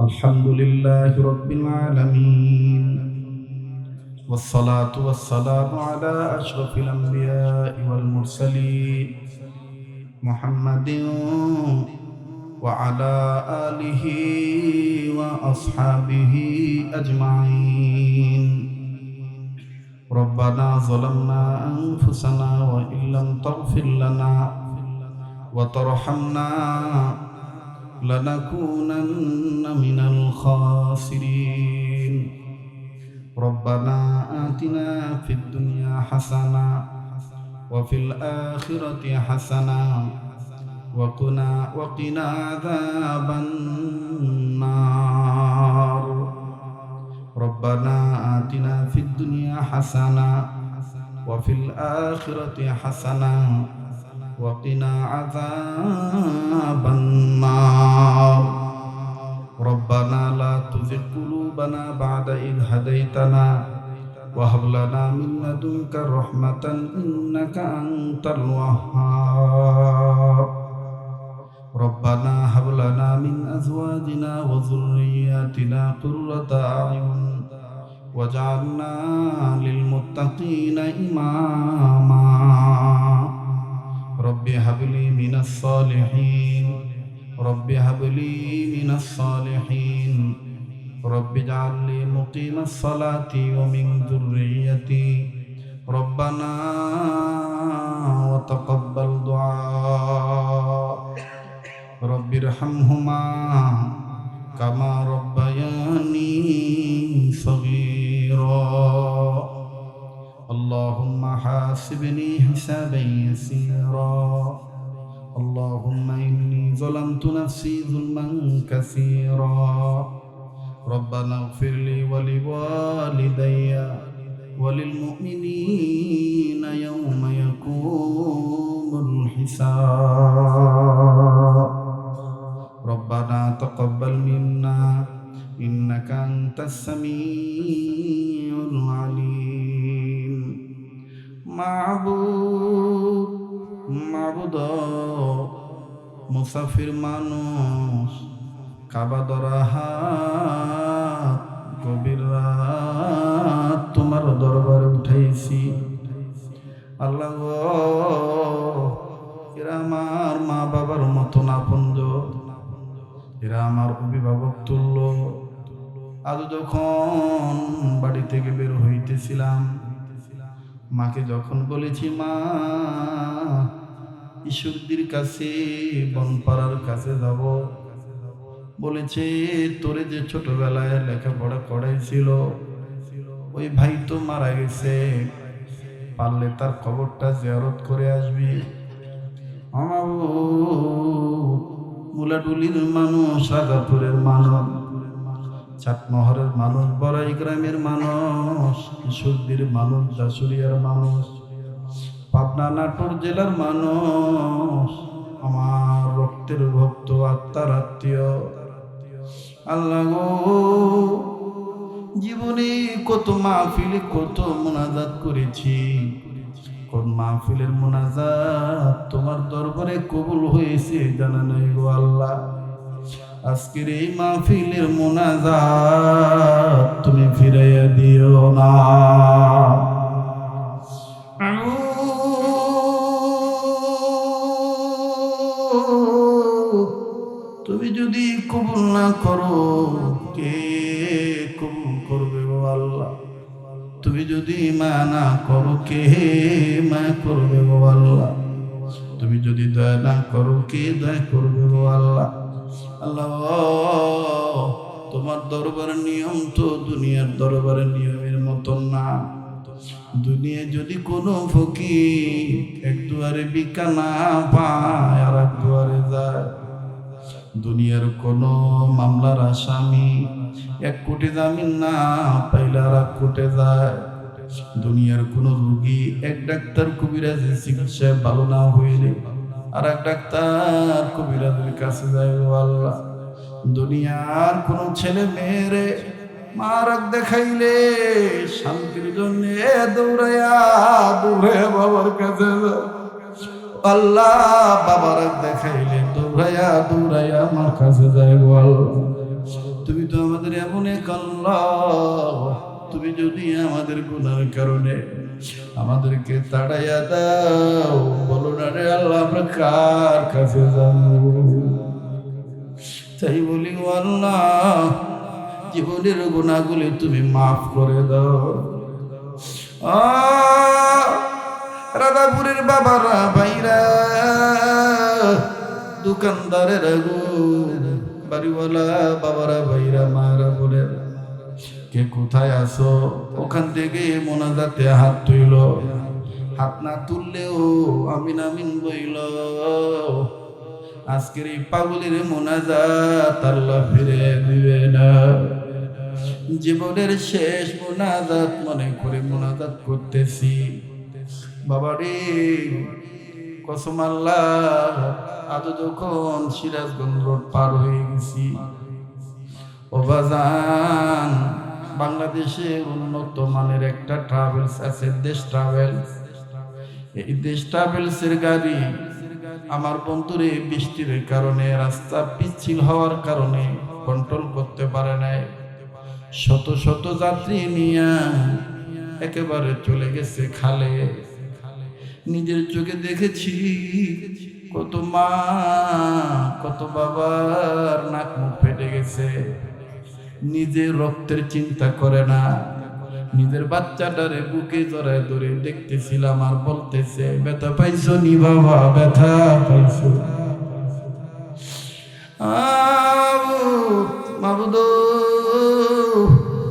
الحمد لله رب العالمين والصلاة والسلام على أشرف الأنبياء والمرسلين محمد وعلى آله وأصحابه أجمعين ربنا ظلمنا أنفسنا وإن لم تغفر لنا وترحمنا لنكونن من الخاسرين. ربنا آتنا في الدنيا حسنة وفي الآخرة حسنة وقنا وقنا عذاب النار. ربنا آتنا في الدنيا حسنة وفي الآخرة حسنة وقنا عذاب النار. ربنا لا تزغ قلوبنا بعد إذ هديتنا وهب لنا من لدنك رحمة إنك أنت الوهاب. ربنا هب لنا من أزواجنا وذرياتنا قرة أعين واجعلنا للمتقين إماما. رب هب لي من الصالحين رب هب لي من الصالحين رب اجعل لي مقيم الصلاة ومن ذريتي ربنا وتقبل دعاء رب ارحمهما كما ربياني صغيرا اللهم حاسبني حسابا يسيرا اللهم إني ظلمت نفسي ظلما كثيرا. ربنا اغفر لي ولوالدي وللمؤمنين يوم يقوم الحساب. ربنا تقبل منا إنك أنت السميع العليم. معبود معبودا মুসাফির মানুষ, কাবা দরাহাত গভীর রাত তোমার দরবারে উঠাইছি। আল্লাহ, এরা আমার মা বাবার মতন আপনজ। এরা আমার অভিভাবক তুল্য। আজ যখন বাড়ি থেকে বের হইতেছিলাম, মাকে যখন বলেছি, মা ঈশ্বরদীর কাছে, বনপাড়ার কাছে যাব। বলেছে, তোরে যে ছোটবেলায় লেখাপড়া করাইছিল, ওই ভাই তো মারা গেছে। পারলে তার খবরটা জিয়ারত করে আসবি। মুলাডুলির মানুষ, রাজাপুরের মানুষ, চাটমহরের মানুষ, বড়াই গ্রামের মানুষ, ঈশ্বরদীর মানুষ জাসুরিয়ার মানুষ। পাবনা নাটোর জেলার মানুষ, আমার রক্তের ভক্ত আত্মার আত্মীয়। আল্লাহ জীবনে কত মাহফিলে কত মোনাজাত করেছি। কোন মাহফিলের মোনাজাত তোমার দরবারে কবুল হয়েছে জানা নাই গো আল্লাহ। আজকের এই মাহফিলের মোনাজাত তুমি ফিরাইয়া দিও না। তুমি যদি কবুল না করো, কে কবুল করবে আল্লাহ? তুমি যদি মা না করো, কে মা করবে আল্লাহ? তুমি যদি দয়া না করো, কে দয়া করবে আল্লাহ? আল্লাহ, তোমার দরবারের নিয়ম তো দুনিয়ার দরবারের নিয়মের মতন না। দুনিয়া যদি কোনো ফকির এক দুয়ারে বিকা না পায় আর এক দুয়ারে যায় দুনিয়ার কোন মামলার আসামি। এক কোটি জামিন না পাইলে আর কোটে যায়। দুনিয়ার কোন রুগী এক ডাক্তার কবিরাজের চিকিৎসায় ভালো না হইলে আর এক ডাক্তার কবিরাজের কাছে যায় আল্লাহ। দুনিয়ার কোন ছেলে মেয়েরে মারাক দেখাইলে শান্তির জন্য দৌড়াইয়া দৌড়ে বাবার কাছে। আল্লাহ বাবার দেখাইলে দৌড়াইয়া দৌড়াইয়া আমার কাছে যায় আল্লাহ। তুমি মনে মনে কল্ল তুমি যদি আমাদের গুনার কারণে আমাদেরকে তাড়াইয়া দাও, বলো না রে আল্লাহ, আমরা কার কাছে যাব তাই বলি, ও আল্লাহ, জীবনের গুণাগুলি তুমি মাফ করে দাও রাধাপুরের বাবারা ভাইরা দোকানদারের বাড়িওয়ালা বাবারা, ভাইরা মারা বলে, কে কোথায় আসো ওখান থেকে মোনাজাতে হাত তুইল। হাত না তুললেও আমিন আমিন বইল। আজকের এই পাগলের মোনাজাত আল্লাহ ফিরে দিবে না। জীবনের শেষ মোনাজাত মনে করে মোনাজাত করতেছি। বাবা রে কসম আল্লাহ, আজ যখন সিরাজগঞ্জ রোড পার হয়ে গেছি। ওবাজান বাংলাদেশে উন্নত মানের একটা ট্রাভেলস আছে, দেশ ট্রাভেলস এই দেশ ট্রাভেলসের গাড়ি আমার বন্ধুরে বৃষ্টির কারণে রাস্তা পিচ্ছিল হওয়ার কারণে কন্ট্রোল করতে পারে নাই। শত শত যাত্রী নিয়ে একেবারে চলে গেছে খালে। নিজের চোখে দেখেছি। কত মা, কত বাবার নাক মুখ ফেটে গেছে। নিজের রক্তের চিন্তা করে না। নিজের বাচ্চাটারে বুকে জড়ায় ধরে দেখতেছিলাম আর বলতেছে, ব্যথা পাইছো নি বাবা, ব্যথা পাইছো। মাবুদ,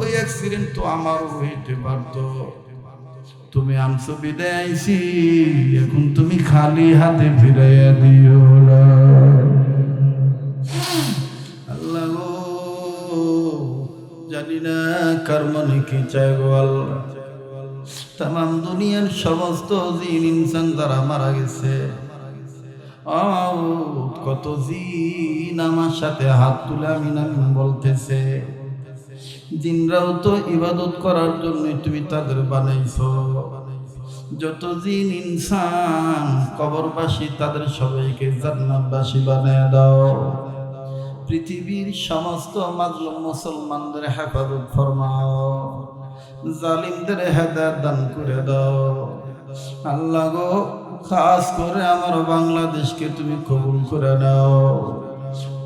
ওই অ্যাক্সিডেন্ট তো আমারও হইতে পারতো। তুমি আনছো বিদায় আইছি এখন তুমি খালি হাতে ফিরাইয়া দিও না। আল্লাহ জানি না কার মনে কি চাই গো আল্লাহ। তাম দুনিয়ার সমস্ত জিন ইনসান যারা মারা গেছে। কত জিন আমার সাথে হাত তুলে আমি নাম বলতেছে। জিনরাও তো ইবাদত করার জন্য তুমি তাদের বানাইছো। যত জিন ইনসান, কবরবাসী তাদের সবাইকে জান্নাতবাসী বানায় দাও। পৃথিবীর সমস্ত মাজলুম মুসলমানদের হেফাজত ফরমাও। জালিমদের হেদায়ত দান করে দাও। আল্লাহ গো, খাস করে আমার বাংলাদেশকে তুমি কবুল করে নাও।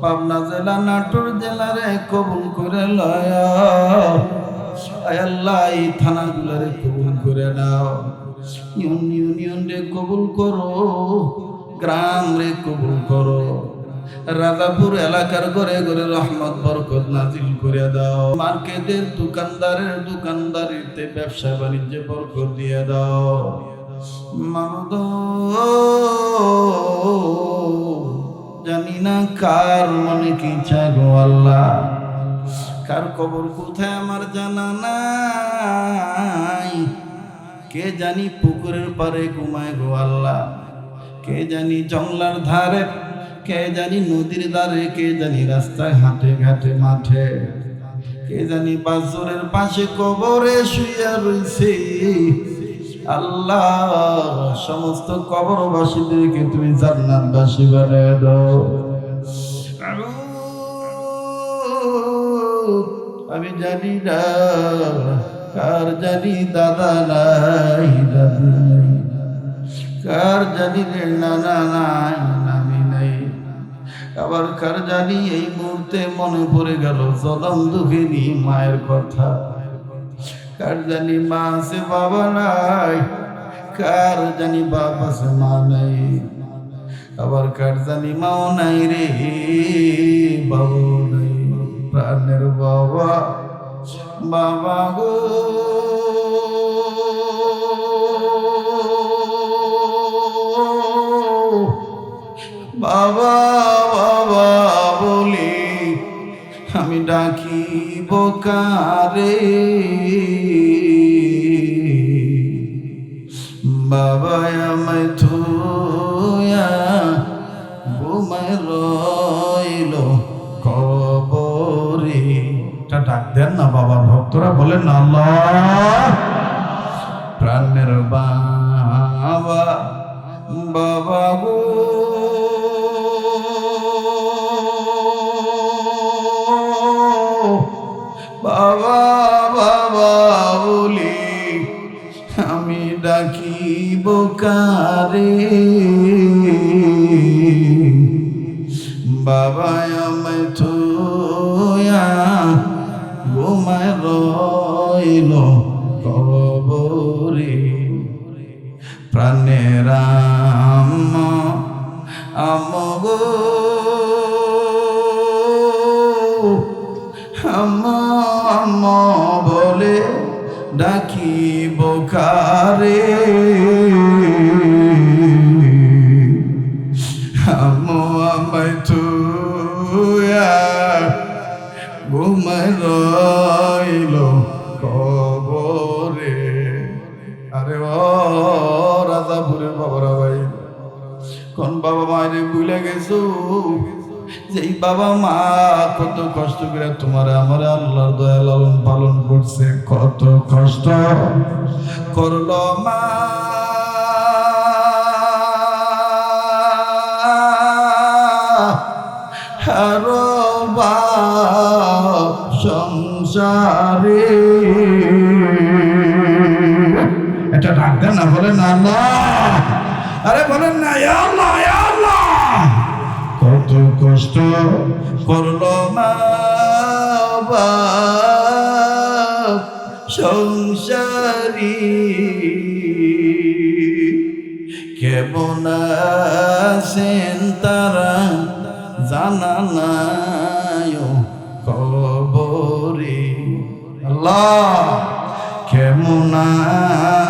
পাবনা জেলা, নাটোর জেলারে কবুল করে লয় আল্লাহ এই কবুল করে নাও। ইউন ইউনিয়ন রে কবুল করো গ্রাম রে কবুল করো। রাজাপুর এলাকার ঘরে ঘরে রহমত, বরকত নাজিল করে দাও। মার্কেটের দোকানদারের দোকানদারিতে ব্যবসা বাণিজ্যে বরকত দিয়ে দাও। মামদ জানি না কার মনে কি চায় গো আল্লাহ। কার কবর কোথায় আমার জানা নাই। কে জানি পুকুরের পারে ঘুমায় গো আল্লাহ। কে জানি জংলার ধারে, কে জানি নদীর ধারে, কে জানি রাস্তায় হাটে ঘাটে মাঠে। কে জানি বাসরের পাশে কবরে শুইয়া রইছে। আল্লাহ, সমস্ত কবরবাসীদেরকে তুমি জান্নাতবাসী বানিয়ে দাও। আমি জানি না কার জানি দাদা নাই, দাদি নাই। কার জানি নানা নাই নামি নাই। আবার কার জানি এই মুহূর্তে মনে পড়ে গেল জলম দুঃখিনী মায়ের কথা। কার জানি মা আছে বাবা নাই, কার জানি বাবা আছে মা নাই, আবার কার জানি মাও নাই রে, বাবু নাই। প্রাণের বাবা বাবা গো। বাবা। বোকারে বাবা আমায় থুয়া ঘুমায় রইল কবরে। এটা ডাক দেন না বাবার ভক্তরা, বলেন না আল্লাহ। প্রাণের বাবা বাবা গো। ডাকিব কারে বাবা আমায় থুয়া ঘুমায় রইল কবরে। প্রাণেরাম আমগো ঘুমায় রইল কবরে। আরে ও রাজাপুরের বাবারা ভাই, কোন বাবা মায়ের ভুলে গেছো? যেই বাবা মা কত কষ্ট করে তোমার আমার আল্লাহর দয়া লালন পালন করছে, কত কষ্ট করল মা। সংসারে এটা ডাক দেন না, বলেন আল্লাহ। আরে বলেন না আল্লাহ আল্লাহ। কত কষ্ট করল মা সংসারী। কেমন আছেন তারা জানা নাই। আল্লাহ। কেমন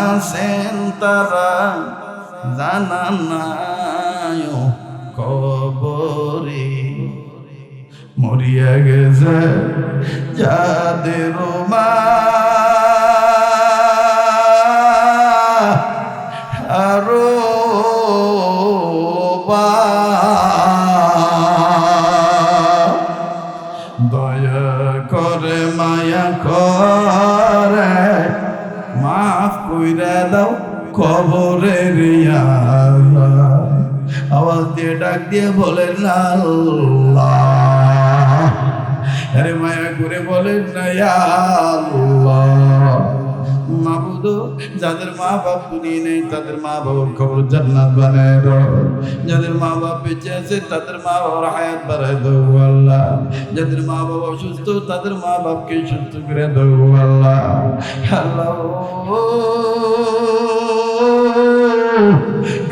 আছেন তারা? জানা নাই কবরে। মরিয়া গেছে যাদের মা ডাক দিয়ে বলেন আল্লাহ। আরে মায়া করে বলেন না আল্লাহ। মাবুদ যাদের মা বাপ দুনিয়ে নেই, তাদের মা বাবার খবর জান্নাত বানায় দাও। যাদের মা বাপ বেঁচে আছে, তাদের মা বাবার হায়াত বাড়ায় দাও আল্লাহ। যাদের মা বাবা অসুস্থ, তাদের মা বাপকে সুস্থ করে দাও আল্লাহ। আল্লাহ।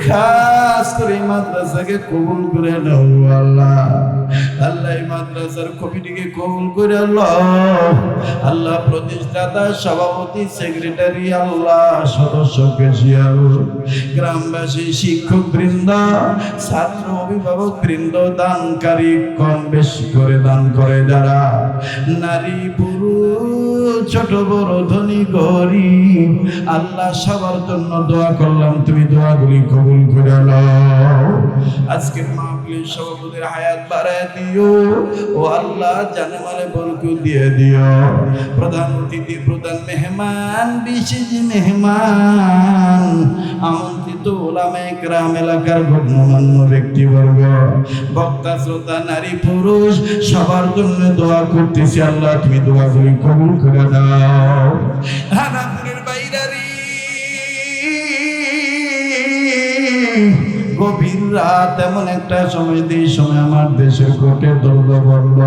খাস করে মাদ্রাসাকে কবুল করে নাও আল্লাহ। আল্লাহ মাদ্রাসার কমিটিকে কবুল করে আল্লাহ আল্লাহ প্রতিষ্ঠাতা, সভাপতি, সেক্রেটারি, আল্লাহ সদস্যকে জিয়াল গ্রামবাসী শিক্ষক বৃন্দ ছাত্র অভিভাবক বৃন্দ, দানকারী কম বেশি করে দান করে যারা। নারী, পুরুষ, ছোট, বড়, ধনী, গরিব। আল্লাহ সবার জন্য দোয়া করলাম, তুমি দোয়াগুলি কবুল করে নাও। আজকের মাহফিলের সভাপতির হায়াত বাড়ায় দিও। ও আল্লাহ জানে মানে বরকত দিয়ে দিও। প্রধান অতিথি প্রধান মেহমান বিশেষ মেহমান আমন্ত্রিত ওলামে গ্রাম এলাকার গণ্যমান্য ব্যক্তিবর্গ বক্তা শ্রোতা নারী পুরুষ সবার জন্য দোয়া করতেছি। আল্লাহ তুমি দোয়াগুলি কবুল করে দাও হানাপুরের গভীর রাত এমন একটা সময় এই সময় আমার দেশের কোটে দরজা বন্ধ।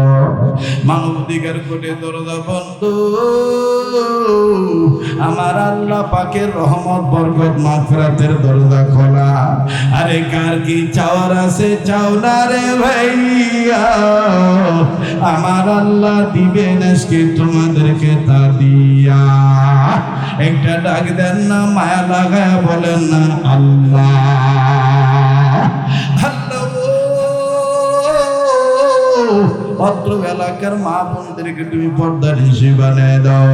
মানবাধিকার কোটে দরজা বন্ধ। আমার আল্লাহ পাকের রহমত, বরকত মাফরাতের দরজা খোলা। আরে কার কি চাওয়ার আছে, চাও না রে ভাইয়া। আমার আল্লাহ দিবেন আজকে তোমাদেরকে তা দিয়া। একটা ডাক দেন না, মায়া লাগায় বলেন না, আল্লাহ। অত্র এলাকার মা বোনদেরকে তুমি পর্দার হিসেবে বানিয়ে দাও।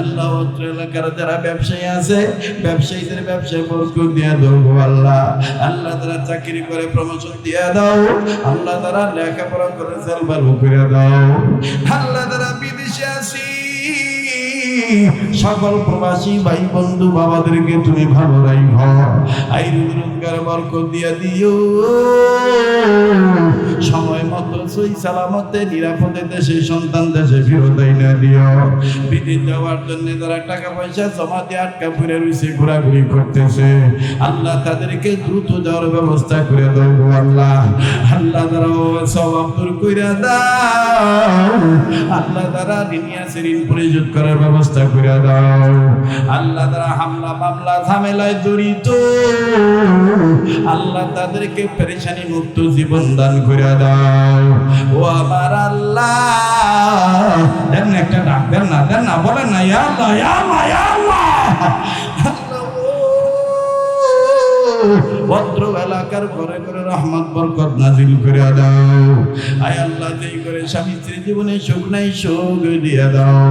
আল্লাহ অত্র এলাকার যারা ব্যবসায়ী আছে, ব্যবসায়ীদের ব্যবসায় বরকত দিয়ে দাও গো আল্লাহ। আল্লাহ তারা চাকরি করে প্রমোশন দিয়ে দাও, আল্লাহ তারা লেখাপড়া করে সালবার করে দাও। আল্লাহ তারা বিদেশে আসি সকল প্রবাসী ভাই বন্ধু বাবাদেরকে তুমি ভালো রাইখ। আই রোজগার দিয়া দিও। সময় মতো সই সালামতে, নিরাপদে দেশে, সন্তান দেশে ফিরত না দিও। বিদেশ যাওয়ার জন্য যারা টাকা পয়সা জমা দিয়ে আটকা ফুরে রয়েছে, ঘোরাঘুরি করতেছে। আল্লাহ তাদেরকে দ্রুত যাওয়ার ব্যবস্থা করে গো আল্লাহ। আল্লাহ তারা সব দূর কইরা দাও। আল্লাহ তারা ঋণী আছে ঋণ পরিশোধ করার ব্যবস্থা করে দাও। আল্লাহ তারা হামলা মামলা ঝামেলায় জড়িত। আল্লাহ তাদেরকে পেরেশানি মুক্ত জীবন দান করে দাও। ও আমার আল্লাহ। দেন একটা ডাক, দেন না দেন না, বলেন না ইয়া আল্লাহ ইয়া আল্লাহ। ভদ্র এলাকার ঘরে ঘরে রহমত, বরকত নাজিল করে দাও। আয় আল্লাহ, যেই করে স্বামী স্ত্রী জীবনে সুখ নাই, সুখ দিয়ে দাও।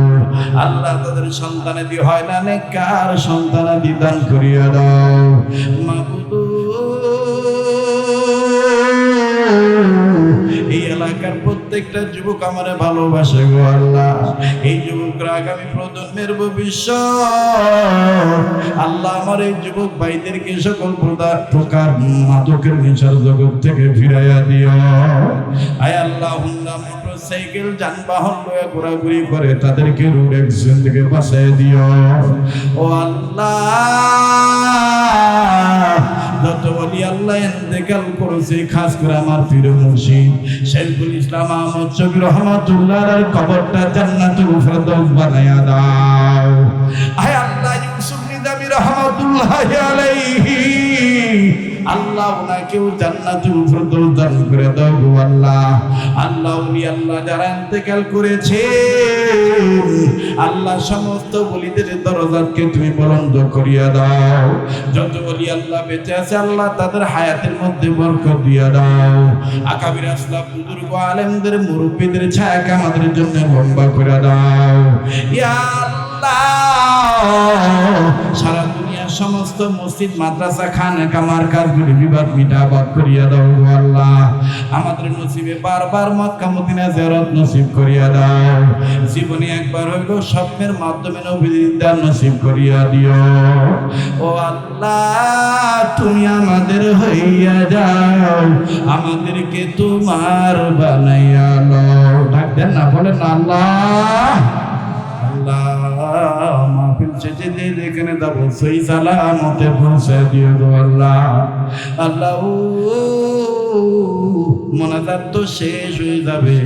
আল্লাহ তাদের সন্তানাদি হয় না নেকার সন্তানাদি দান করিয়া দাও। মাবুদু এই এলাকার প্রত্যেকটা যুবক আমারে ভালোবাসে গো আল্লাহ। এই যুবকরা আগামী প্রজন্মের ভবিষ্যৎ আমার এই যুবক ভাইদেরকে সকল প্রকার মাদকের নেশার জগৎ থেকে ফিরাইয়া দিও। আয় আল্লাহ মোটরসাইকেল, যানবাহন লয়ে ঘোরাঘুরি করে তাদেরকে রোড অ্যাক্সিডেন্ট থেকে বাঁচাই ও আল্লাহ, যত বলি আল্লাহ করেছে, খাস করে আমার শেখুল ইসলাম আহমদ কবরটা জান্নাতুল ফেরদৌস দাও। আয় আল্লাহ ওনাকেও জান্নাতুল করে আল্লাহ। আল্লাহ উনি আল্লাহ যারা ইন্তেকাল করেছে, আল্লাহ সমস্ত দরজাকে তুমি করিয়া দাও। যত বলি আল্লাহ বেঁচে আছে, আল্লাহ তাদের হায়াতের মধ্যে বরকত দিয়া দাও। আকাবির আসলাম, বুজুর্গ আলেমদের মুরব্বীদের ছায়াকে আমাদের জন্য লম্বা করে দাও। ইয়া সারা দুনিয়ার সমস্ত মসজিদ, মাদ্রাসা খানা কামার কাজগুলি বিবাদ মিটাবাদ করিয়া দাও আল্লাহ। আমাদের নসিবে বারবার মক্কা মদিনা জিয়ারত নসিব করিয়া দাও। জীবনে একবার হইল স্বপ্নের মাধ্যমে নবীদার নসিব করিয়া দিও। ও আল্লাহ, তুমি আমাদের হইয়া যাও। আমাদেরকে তোমার বানাইয়া লও। ডাক দেন না, বলেন আল্লাহ। মাহফিল শেষে যে যেখানে যাব, সেই সালামতে পৌঁছে দিও গো আল্লাহ। আল্লাহ, মোনাজাত তো শেষ হয়ে যাবে।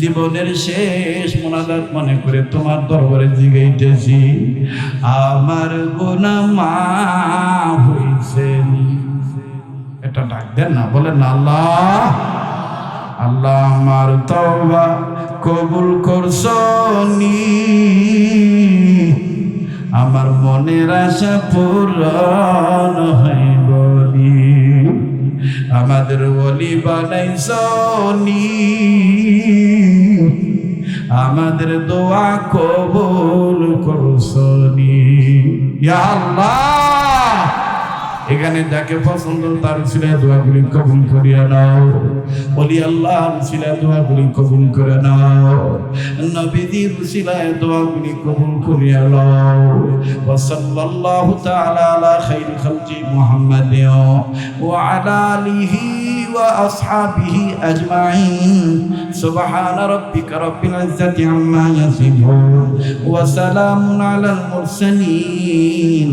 জীবনের শেষ মোনাজাত মনে করে তোমার দরবারে জিগাইতেছি। আমার গোনা মা হইছে এটা ডাক দেন না, বলেন আল্লাহ। আল্লাহ আমার তওবা কবুল করছনি আমার মনের আশা পূরণ হয় বলি আমাদের ওলি বানাইছনি আমাদের দোয়া কবুল করছনি আল্লাহ! এখানে যাকে পছন্দ, তার ছিলে দোয়াগুলি কবুল করিয়া নাও। বলি, আল্লাহ ছিলে দোয়াগুলি কবুল করে নাও। নবীদের উসিলায় দোয়াগুলি কবুল করিয়া নাও। ওয়াসাল্লাল্লাহু তাআলা আলা খাইর খালকি মুহাম্মাদ ওয়া আলা আলিহি ওয়া আসহাবিহি আজমাইন। সুবহান রাব্বিকা রাব্বিল ইজ্জাতি আম্মা ইয়াসিফুন। ওয়া সালামুন আলাল মুরসালিন।